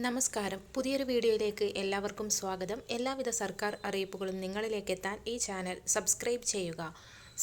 നമസ്കാരം. പുതിയൊരു വീഡിയോയിലേക്ക് എല്ലാവർക്കും സ്വാഗതം. എല്ലാവിധ സർക്കാർ അറിയിപ്പുകളും നിങ്ങളിലേക്ക് എത്താൻ ഈ ചാനൽ സബ്സ്ക്രൈബ് ചെയ്യുക.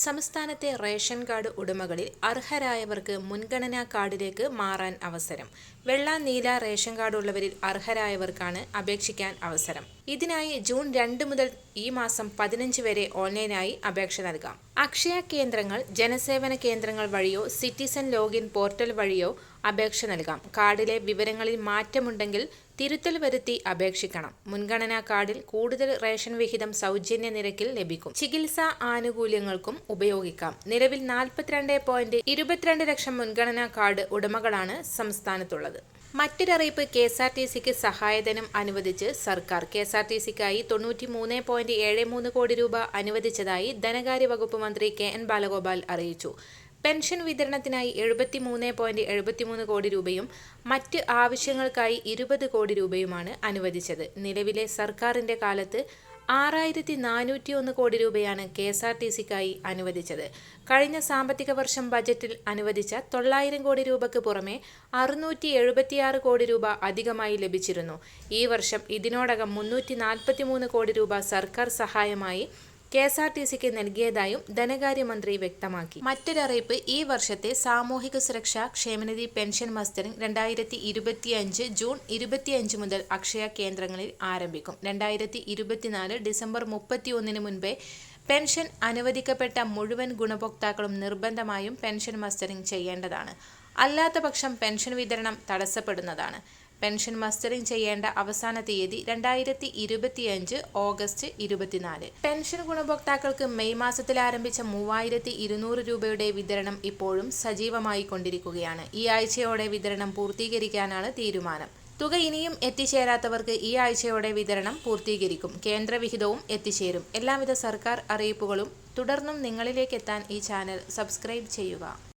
സംസ്ഥാനത്തെ റേഷൻ കാർഡ് ഉടമകളിൽ അർഹരായവർക്ക് മുൻഗണനാ കാർഡിലേക്ക് മാറാൻ അവസരം. വെള്ള നീല റേഷൻ കാർഡ് ഉള്ളവരിൽ അർഹരായവർക്കാണ് അപേക്ഷിക്കാൻ അവസരം. ഇതിനായി ജൂൺ രണ്ട് മുതൽ ഈ മാസം പതിനഞ്ച് വരെ ഓൺലൈനായി അപേക്ഷ നൽകാം. അക്ഷയ കേന്ദ്രങ്ങൾ ജനസേവന കേന്ദ്രങ്ങൾ വഴിയോ സിറ്റിസൺ ലോഗിൻ പോർട്ടൽ വഴിയോ അപേക്ഷ നൽകാം. കാർഡിലെ വിവരങ്ങളിൽ മാറ്റമുണ്ടെങ്കിൽ തിരുത്തൽ വരുത്തി അപേക്ഷിക്കണം. മുൻഗണനാ കാർഡിൽ കൂടുതൽ റേഷൻ വിഹിതം സൗജന്യ നിരക്കിൽ ലഭിക്കും. ചികിത്സാ ആനുകൂല്യങ്ങൾക്കും ഉപയോഗിക്കാം. നിലവിൽ നാൽപ്പത്തിരണ്ട് പോയിന്റ് ഇരുപത്തിരണ്ട് ലക്ഷം മുൻഗണനാ കാർഡ് ഉടമകളാണ് സംസ്ഥാനത്തുള്ളത്. മറ്റൊരറിയിപ്പ് കെ എസ് ആർ ടി സിക്ക് സഹായധനം അനുവദിച്ച് സർക്കാർ കെ എസ് ആർ ടി സിക്കായി തൊണ്ണൂറ്റി മൂന്ന് പോയിന്റ് ഏഴ് മൂന്ന് കോടി രൂപ അനുവദിച്ചതായി ധനകാര്യ വകുപ്പ് മന്ത്രി കെ എൻ ബാലഗോപാൽ അറിയിച്ചു. പെൻഷൻ വിതരണത്തിനായി എഴുപത്തി മൂന്ന് പോയിന്റ് എഴുപത്തിമൂന്ന് കോടി രൂപയും മറ്റ് ആവശ്യങ്ങൾക്കായി ഇരുപത് കോടി രൂപയുമാണ് അനുവദിച്ചത്. നിലവിലെ സർക്കാരിന്റെ കാലത്ത് ആറായിരത്തി നാനൂറ്റി ഒന്ന് കോടി രൂപയാണ് കെ എസ് ആർ ടി സിക്കായി അനുവദിച്ചത്. കഴിഞ്ഞ സാമ്പത്തിക വർഷം ബജറ്റിൽ അനുവദിച്ച തൊള്ളായിരം കോടി രൂപയ്ക്ക് പുറമെ അറുന്നൂറ്റി എഴുപത്തിയാറ് കോടി രൂപ അധികമായി ലഭിച്ചിരുന്നു. ഈ വർഷം ഇതിനോടകം മുന്നൂറ്റി നാൽപ്പത്തി മൂന്ന് കോടി രൂപ സർക്കാർ സഹായമായി കെ എസ് ആർ ടി സിക്ക് നൽകിയതായും ധനകാര്യമന്ത്രി വ്യക്തമാക്കി. മറ്റൊരറിയിപ്പ് ഈ വർഷത്തെ സാമൂഹിക സുരക്ഷാ ക്ഷേമനിധി പെൻഷൻ മസ്റ്ററിംഗ് രണ്ടായിരത്തി ഇരുപത്തിയഞ്ച് ജൂൺ ഇരുപത്തിയഞ്ച് മുതൽ അക്ഷയ കേന്ദ്രങ്ങളിൽ ആരംഭിക്കും. രണ്ടായിരത്തി ഇരുപത്തിനാല് ഡിസംബർ മുപ്പത്തിയൊന്നിന് മുൻപേ പെൻഷൻ അനുവദിക്കപ്പെട്ട മുഴുവൻ ഗുണഭോക്താക്കളും നിർബന്ധമായും പെൻഷൻ മസ്റ്ററിംഗ് ചെയ്യേണ്ടതാണ്. അല്ലാത്തപക്ഷം പെൻഷൻ വിതരണം തടസ്സപ്പെടുന്നതാണ്. പെൻഷൻ മസ്റ്ററിംഗ് ചെയ്യേണ്ട അവസാന തീയതി രണ്ടായിരത്തി ഇരുപത്തിയഞ്ച് ഓഗസ്റ്റ് ഇരുപത്തിനാല്. പെൻഷൻ ഗുണഭോക്താക്കൾക്ക് മെയ് മാസത്തിൽ ആരംഭിച്ച മൂവായിരത്തി ഇരുന്നൂറ് രൂപയുടെ വിതരണം ഇപ്പോഴും സജീവമായി കൊണ്ടിരിക്കുകയാണ്. ഈ ആഴ്ചയോടെ വിതരണം പൂർത്തീകരിക്കാനാണ് തീരുമാനം. തുക ഇനിയും എത്തിച്ചേരാത്തവർക്ക് ഈ ആഴ്ചയോടെ വിതരണം പൂർത്തീകരിക്കും. കേന്ദ്രവിഹിതവും എത്തിച്ചേരും. എല്ലാവിധ സർക്കാർ അറിയിപ്പുകളും തുടർന്നും നിങ്ങളിലേക്ക് എത്താൻ ഈ ചാനൽ സബ്സ്ക്രൈബ് ചെയ്യുക.